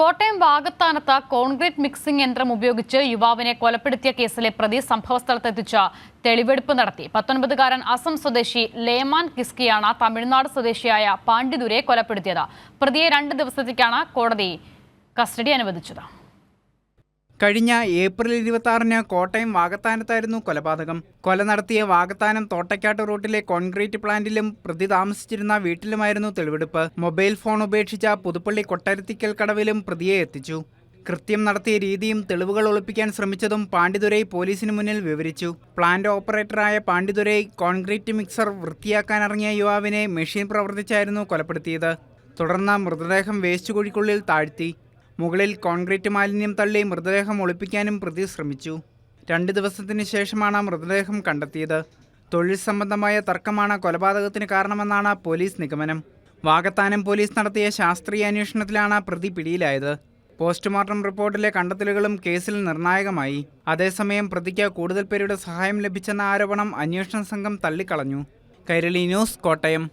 Kottayam വാഗത്താനത്ത് concrete mixing യന്ത്രം ഉപയോഗിച്ച് യുവാവിനെ കൊലപ്പെടുത്തിയ കേസിലെ പ്രതി സംഭവസ്ഥലത്തെത്തിച്ച തെളിവെടുപ്പ് നടത്തി. പത്തൊൻപതുകാരൻ അസം സ്വദേശി ലേമാൻ കിസ്കിയാണ് തമിഴ്നാട് സ്വദേശിയായ പാണ്ഡിതുരെ കൊലപ്പെടുത്തിയത്. പ്രതിയെ രണ്ട് ദിവസത്തേക്കാണ് കോടതി കസ്റ്റഡി അനുവദിച്ചത്. കഴിഞ്ഞ ഏപ്രിൽ ഇരുപത്തി ആറിന് കോട്ടയം വാകത്താനത്തായിരുന്നു കൊലപാതകം. കൊല നടത്തിയ വാഗത്താനം തോട്ടക്കാട്ട് റോഡിലെ കോൺക്രീറ്റ് പ്ലാന്റിലും പ്രതി താമസിച്ചിരുന്ന വീട്ടിലുമായിരുന്നു തെളിവെടുപ്പ്. മൊബൈൽ ഫോൺ ഉപേക്ഷിച്ച പുതുപ്പള്ളി കൊട്ടരത്തിക്കൽ കടവിലും പ്രതിയെ എത്തിച്ചു. കൃത്യം നടത്തിയ രീതിയും തെളിവുകൾ ഒളിപ്പിക്കാൻ ശ്രമിച്ചതും പാണ്ഡിതുരൈ പോലീസിന് മുന്നിൽ വിവരിച്ചു. പ്ലാന്റ് ഓപ്പറേറ്ററായ പാണ്ഡിതുരൈ കോൺക്രീറ്റ് മിക്സർ വൃത്തിയാക്കാനിറങ്ങിയ യുവാവിനെ മെഷീൻ പ്രവർത്തിച്ചായിരുന്നു കൊലപ്പെടുത്തിയത്. തുടർന്ന് മൃതദേഹം വേസ്റ്റ് കുഴിക്കുള്ളിൽ താഴ്ത്തി. മുകളിൽ കോൺക്രീറ്റ് മാലിന്യം തള്ളി മൃതദേഹം ഒളിപ്പിക്കാനും പ്രതി ശ്രമിച്ചു. രണ്ട് ദിവസത്തിന് ശേഷമാണ് മൃതദേഹം കണ്ടെത്തിയത്. തൊഴിൽ സംബന്ധമായ തർക്കമാണ് കൊലപാതകത്തിന് കാരണമെന്നാണ് പോലീസ് നിഗമനം. വാകത്താനം പോലീസ് നടത്തിയ ശാസ്ത്രീയ അന്വേഷണത്തിലാണ് പ്രതി പിടിയിലായത്. പോസ്റ്റ്മോർട്ടം റിപ്പോർട്ടിലെ കണ്ടെത്തലുകളും കേസിൽ നിർണായകമായി. അതേസമയം പ്രതിക്ക് കൂടുതൽ പേരുടെ സഹായം ലഭിച്ചെന്ന ആരോപണം അന്വേഷണ സംഘം തള്ളിക്കളഞ്ഞു. കൈരളി ന്യൂസ് കോട്ടയം.